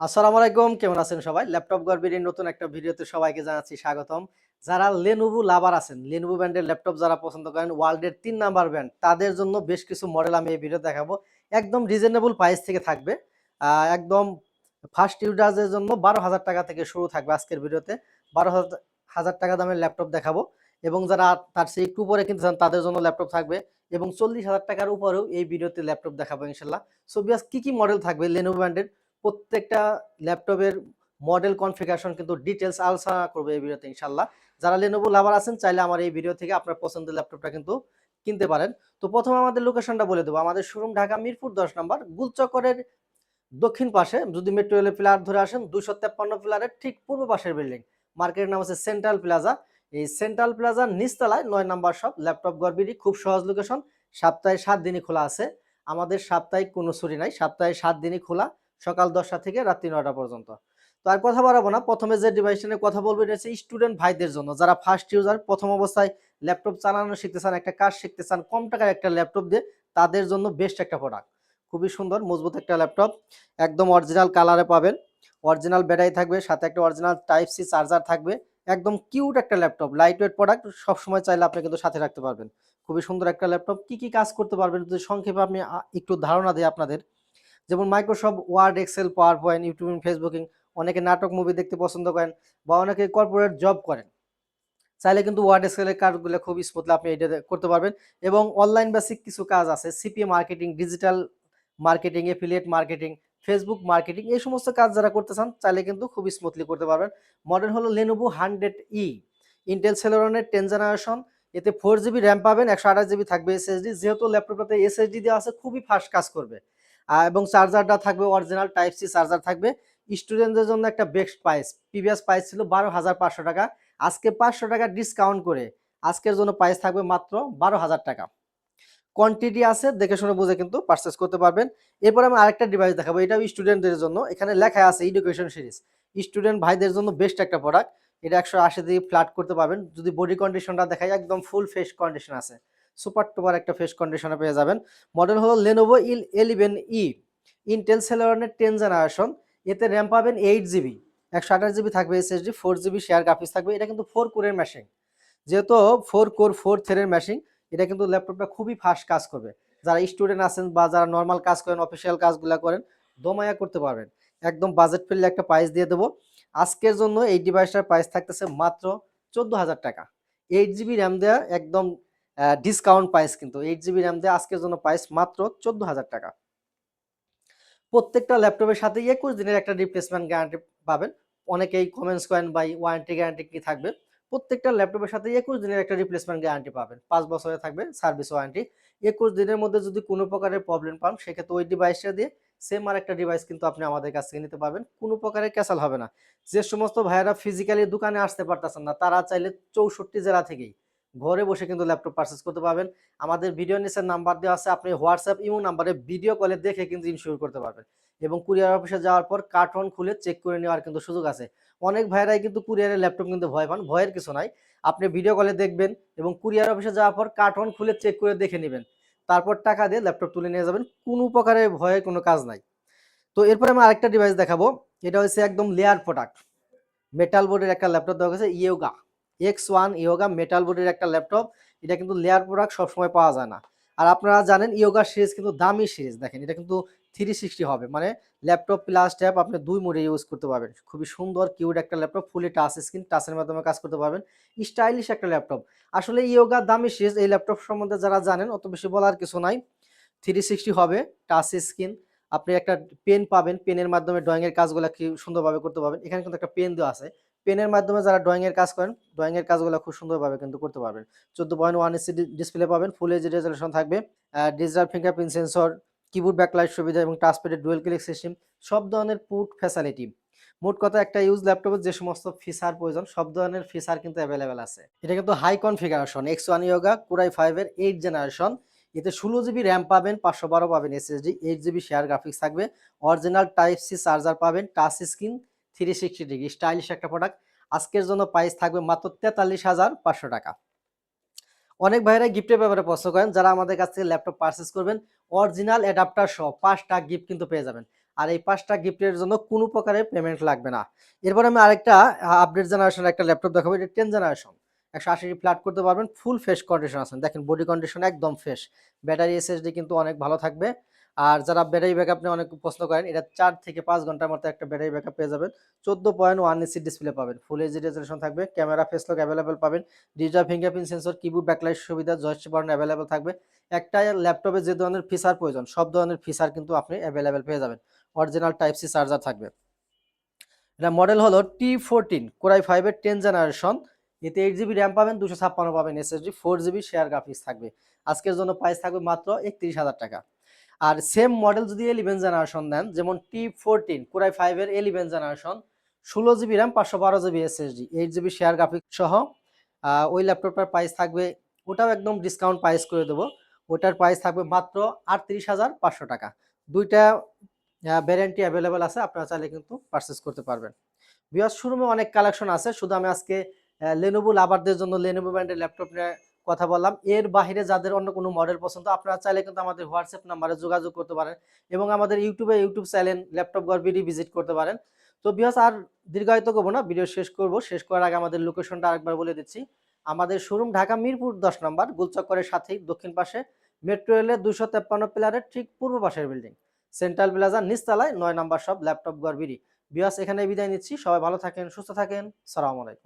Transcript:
আসসালামু আলাইকুম, কেমন আছেন সবাই? ল্যাপটপ গর্বের নতুন একটা ভিডিওতে সবাইকে জানাচ্ছি স্বাগতম। যারা লেনোভো লাভার আছেন লেনোভো ব্র্যান্ডের ল্যাপটপ যারা পছন্দ করেন ওয়ার্ল্ডের তিন নাম্বার ব্র্যান্ড তাদের জন্য বেশ কিছু মডেল আমি এই ভিডিও দেখাবো। একদম রিজনেবল প্রাইস থেকে থাকবে। একদম ফার্স্ট ইউজারদের জন্য বারো হাজার টাকা থেকে শুরু থাকবে আজকের ভিডিওতে। বারো হাজার টাকা দামের ল্যাপটপ দেখাবো। এবং যারা তার চেয়ে একটু উপরে কিনতে চান, তাদের জন্য ল্যাপটপ থাকবে। এবং চল্লিশ হাজার টাকার উপরেও এই ভিডিওতে ল্যাপটপ দেখাবো ইনশাল্লাহ। সো বিয়াস কী কি মডেল থাকবে লেনোভো ব্র্যান্ডের প্রত্যেকটা ল্যাপটপের মডেল কনফিগারেশন কিন্তু ডিটেলস আলোচনা করবে এই ভিডিওতে ইনশাল্লাহ যারা লেনোভো লাভার আছেন, চাইলে আমার এই ভিডিও থেকে আপনার পছন্দের ল্যাপটপটা কিন্তু কিনতে পারেন। তো প্রথমে আমাদের লোকেশনটা বলে দেবো। আমাদের শোরুম ঢাকা মিরপুর দশ নম্বর গুলচক্করের দক্ষিণ পাশে। যদি মেট্রো রেলের প্লার ধরে আসেন দুশো তেপ্পান্ন প্লারের ঠিক পূর্ব পাশের বিল্ডিং মার্কেটের নাম হচ্ছে সেন্ট্রাল প্লাজা এই সেন্ট্রাল প্লাজার নিচতলায় নয় নাম্বার শপ ল্যাপটপ গড়বিডি খুব সহজ লোকেশন সপ্তাহে সাত দিনই খোলা আছে। আমাদের সাপ্তাহিক কোনো ছুটি নাই। সপ্তাহে সাত দিনই খোলা। সকাল দশটা থেকে রাত্রি নয়টা পর্যন্ত। তো আর কথা বাড়াবো না। প্রথমে যে ডিভাইসটা নিয়ে কথা বলব, এটা হচ্ছে স্টুডেন্ট ভাইদের জন্য। যারা ফার্স্ট ইউজার প্রথম অবস্থায় ল্যাপটপ চালানো শিখতে চান, একটা কাজ শিখতে চান, কম টাকার একটা ল্যাপটপ দিয়ে তাদের জন্য বেস্ট একটা প্রোডাক্ট খুবই সুন্দর, মজবুত একটা ল্যাপটপ একদম অরিজিনাল কালারে পাবেন। অরিজিনাল ব্যাটারি থাকবে, সাথে একটা অরিজিনাল টাইপ সি চার্জার থাকবে। একদম কিউট একটা ল্যাপটপ লাইট ওয়েট প্রোডাক্ট সবসময় চাইলে আপনি কিন্তু সাথে রাখতে পারবেন। খুবই সুন্দর একটা ল্যাপটপ কি কি কাজ করতে পারবেন যদি সংক্ষেপে আমি একটু ধারণা দিই আপনাদের। যেমন Microsoft Word Excel power point YouTube Facebooking অনেকে নাটক মুভি দেখতে পছন্দ করেন বা অনেকে কর্পোরেট জব করেন। চাইলে কিন্তু ওয়ার্ড এক্সেলের কাজগুলো খুব স্মুথলি আপনি এটা করতে পারবেন এবং অনলাইন বেসিক কিছু কাজ আছে CPA marketing digital marketing affiliate marketing Facebook marketing এই সমস্ত কাজ যারা করতে চান চাইলে কিন্তু খুব স্মুথলি করতে পারবেন। মডেল হলো লেনোভো হান্ড্রেড ই ইন্টেল সেলোরনের টেন জেনারেশন এতে ফোর জিবি র্যাম পাবেন, একশো আঠাশ জিবি থাকবে এসএসডি যেহেতু ল্যাপটপটাতে এসএসডি দেওয়া আছে, খুবই ফাস্ট কাজ করবে। এবং চার্জারটা থাকবে অরিজিনাল টাইপ সি চার্জার থাকবে। স্টুডেন্টদের জন্য একটা বেস্ট প্রাইস প্রিভিয়াস প্রাইস ছিল বারো হাজার পাঁচশো টাকা। আজকে পাঁচশো টাকা ডিসকাউন্ট করে আজকের জন্য প্রাইস থাকবে মাত্র বারো হাজার টাকা। কোয়ান্টিটি আছে, দেখে শুনে বুঝে কিন্তু পারচেস করতে পারবেন। এরপর আমি আরেকটা ডিভাইস দেখাবো, এটাও স্টুডেন্টদের জন্য। এখানে লেখা আছে এডুকেশন সিরিজ স্টুডেন্ট ভাইদের জন্য বেস্ট একটা প্রোডাক্ট এটা একশো আশি দিয়ে ফ্ল্যাট করতে পারবেন। যদি বডি কন্ডিশনটা দেখায় একদম ফুল ফেস কন্ডিশন আছে। সুপার টুপার একটা ফেস কন্ডিশনে পেয়ে যাবেন। মডেল হলো লেনোভো ইল এলিভেন ই ইন্টেল সেলোরনের টেন জেনারেশন এতে র্যাম পাবেন এইট জিবি একশো আঠাশ জিবি থাকবে SSD four GB share graphics থাকবে, এটা কিন্তু ফোর কোরের মেশিন যেহেতু ফোর কোর ফোর থ্রেডের মেশিন এটা কিন্তু ল্যাপটপটা খুবই ফাস্ট কাজ করবে। যারা স্টুডেন্ট আছেন বা যারা নর্মাল কাজ করেন অফিসিয়াল কাজগুলো করেন, দমায়া করতে পারবেন। একদম বাজেট ফ্রেন্ডলি একটা প্রাইস দিয়ে দেবো। আজকের জন্য এই ডিভাইসটার প্রাইস থাকতেছে মাত্র চোদ্দ হাজার টাকা। এইট জিবি র্যাম দেওয়া একদম ডিসকাউন্ট প্রাইস কিন্তু এইট জিবি র্যাম দিয়ে আজকের জন্য প্রাইস মাত্র চোদ্দ হাজার টাকা। প্রত্যেকটা ল্যাপটপের সাথে একুশ দিনের একটা রিপ্লেসমেন্ট গ্যারান্টি পাবেন। অনেকেই কমেন্টস করেন বাই ওয়ারেন্টি গ্যারান্টি কি থাকবে? প্রত্যেকটা ল্যাপটপের সাথে একুশ দিনের একটা রিপ্লেসমেন্ট গ্যারান্টি পাবেন। পাঁচ বছরে থাকবে সার্ভিস ওয়ারেন্টি একুশ দিনের মধ্যে যদি কোনো প্রকারের প্রবলেম পান, সেক্ষেত্রে ওই ডিভাইসটা দিয়ে সেম আর একটা ডিভাইস কিন্তু আপনি আমাদের কাছ থেকে নিতে পারবেন। কোনো প্রকারের ক্যাসাল হবে না। যে সমস্ত ভাইয়েরা ফিজিক্যালি দোকানে আসতে পারতেছেন না, তারা চাইলে চৌষট্টি জেলা থেকেই ঘরে বসে কিন্তু ল্যাপটপ পারচেস করতে পারবেন। আমাদের ভিডিও নিচের নাম্বার দেওয়া আছে, আপনি হোয়াটসঅ্যাপ ইমো নাম্বারে ভিডিও কলে দেখে কিন্তু ইনশিওর করতে পারবেন। এবং কুরিয়ার অফিসে যাওয়ার পর কার্টন খুলে চেক করে নেওয়ার কিন্তু সুযোগ আছে। অনেক ভাইরাই কিন্তু কুরিয়ারের ল্যাপটপ কিন্তু ভয় পান, ভয়ের কিছু নাই। আপনি ভিডিও কলে দেখবেন এবং কুরিয়ার অফিসে যাওয়ার পর কার্টন খুলে চেক করে দেখে নেবেন। তারপর টাকা দিয়ে ল্যাপটপ তুলে নিয়ে যাবেন, কোনো প্রকারের ভয়ের কোনো কাজ নাই। তো এরপরে আমি আরেকটা ডিভাইস দেখাবো, এটা হচ্ছে একদম লেয়ার প্রোডাক্ট মেটাল বোর্ডের একটা ল্যাপটপ দেওয়া হয়েছে Yoga X one Yoga metal বোর্ডের একটা ল্যাপটপ এটা কিন্তু লেয়ার প্রোডাক্ট সবসময় পাওয়া যায় না। আর আপনারা জানেন ইয়োগা সিরিজ কিন্তু দামি সিরিজ দেখেন এটা কিন্তু থ্রি সিক্সটি হবে মানে ল্যাপটপ প্লাস ট্যাব আপনি দুই মোডে ইউজ করতে পারবেন। খুবই সুন্দর কিউড একটা ল্যাপটপ ফুলি টাচ স্ক্রিন টাচের মাধ্যমে কাজ করতে পারবেন। স্টাইলিশ একটা ল্যাপটপ আসলে ইয়োগা দামি সিরিজ এই ল্যাপটপ সম্বন্ধে যারা জানেন, অত বেশি বলার কিছু নাই। থ্রি সিক্সটি হবে টাচ স্ক্রিন আপনি একটা পেন পাবেন পেনের মাধ্যমে ড্রয়িংয়ের কাজগুলো কি সুন্দরভাবে করতে পারবেন। এখানে কিন্তু একটা পেন দেওয়া আছে। পেনের মাধ্যমে যারা ড্রয়িং এর কাজ করেন ড্রয়িং এর কাজগুলো খুব সুন্দরভাবে কিন্তু করতে পারবেন। চোদ্দ পয়েন্ট ওয়ান এসি ডিসপ্লে পাবেন ফুল এইচ রেজলিউশন থাকবে। Digital fingerprint sensor keyboard backlight সুবিধা এবং টাচপ্যাডের ডুয়েল ক্লিক সিস্টেম সব ধরনের পুট ফ্যাসিলিটি মোট কথা একটা ইউজ ল্যাপটপের যে সমস্ত ফিচার প্রয়োজন, সব ধরনের ফিচার কিন্তু অ্যাভেলেবেল আছে। এটা কিন্তু high configuration X one Yoga core i ফাইভের এইট জেনারেশন এতে ষোলো জিবি র্যাম পাবেন, পাঁচশো বারো পাবেন SSD eight GB share graphics থাকবে। অরিজিনাল টাইপ সি চার্জার পাবেন touch screen three sixty degree stylish একটা প্রোডাক্ট আজকের জন্য প্রাইস থাকবে মাত্র তেতাল্লিশ হাজার পাঁচশো টাকা। অনেক ভাইরা গিফটের ব্যাপারে পছন্দ করেন, যারা আমাদের কাছ থেকে ল্যাপটপ পারচেস করবেন অরিজিনাল অ্যাডাপ্টার সহ পাঁচটা গিফট কিন্তু পেয়ে যাবেন। আর এই পাঁচটা গিফটের জন্য কোনো প্রকারের পেমেন্ট লাগবে না। এরপর আমি আরেকটা আপডেট জেনারেশনের একটা ল্যাপটপ দেখাবো, এটা টেন জেনারেশন একশো আশি ফ্ল্যাট করতে পারবেন ফুল ফ্রেশ কন্ডিশন আছেন দেখেন বডি কন্ডিশন একদম ফ্রেশ ব্যাটারি এসএসডি কিন্তু অনেক ভালো থাকবে। আর যারা ব্যাটারি ব্যাকআপ নিয়ে অনেক প্রশ্ন করেন এটা চার থেকে পাঁচ ঘণ্টার মতো একটা ব্যাটারি ব্যাকআপ পেয়ে যাবেন। চোদ্দ পয়েন্ট ওয়ান ইসি ডিসপ্লে পাবেন। ফুল এইচডি রেজলিউশন থাকবে ক্যামেরা ফেস লক অ্যাভেলেবেল পাবেন digital fingerprint sensor keyboard backlight সুবিধা জয়স্টিক বাটন অ্যাভেলেবেল থাকবে। একটা ল্যাপটপে যে ধরনের ফিচার প্রয়োজন, সব ধরনের ফিচার কিন্তু আপনি অ্যাভেলেবেল পেয়ে যাবেন। অরিজিনাল টাইপ সি চার্জার থাকবে। এটা মডেল হলো টি ফোরটিন কোরাই ফাইভের টেন জেনারেশন এতে এইট জিবি র্যাম পাবেন, দুশো ছাপ্পান্ন পাবেন SSD four GB share graphics থাকবে। আজকের জন্য প্রাইস থাকবে মাত্র একত্রিশ হাজার টাকা। আর সেম মডেল যদি এলিভেন জেনারেশন দেন, যেমন টি ফোরটিন কোরাই ফাইভের এলিভেন জেনারেশন ষোলো জিবি র্যাম পাঁচশো বারো GB SSD eight GB share graphics সহ ওই ল্যাপটপটার প্রাইস থাকবে, ওটাও একদম ডিসকাউন্ট প্রাইস করে দেবো। ওটার প্রাইস থাকবে মাত্র আটত্রিশ হাজার পাঁচশো টাকা। দুইটা ভ্যারেন্টি অ্যাভেলেবেল আছে, আপনারা চাইলে কিন্তু পারচেস করতে পারবেন। বিয়াস শোরুমে অনেক কালেকশন আছে, শুধু আমি আজকে লেনোভো লাভারদের জন্য লেনোভো ব্র্যান্ডের ল্যাপটপ নিয়ে কথা বললাম। এর বাইরে যাদের অন্য কোনো মডেল পছন্দ, আপনারা চাইলে কিন্তু আমাদের হোয়াটসঅ্যাপ নাম্বারে যোগাযোগ করতে পারেন এবং আমাদের ইউটিউবে ইউটিউব চ্যানেল ল্যাপটপ গড়বিডি ভিজিট করতে পারেন। তো বিয়াস আর দীর্ঘায়িত করব না ভিডিও শেষ করব। শেষ করার আগে আমাদের লোকেশনটা আরেকবার বলে দিচ্ছি। আমাদের শোরুম ঢাকা মিরপুর দশ নম্বর, গুলচক্করের সাথেই দক্ষিণ পাশে মেট্রো রেলের দুশো তেপ্পান্ন পিলারের ঠিক পূর্ব পাশের বিল্ডিং সেন্ট্রাল প্লাজার নিচতলায় নয় নম্বর সব ল্যাপটপ গড়বিডি বিয়াস এখানে বিদায় নিচ্ছি। সবাই ভালো থাকেন, সুস্থ থাকেন। সালাম আলাইকুম।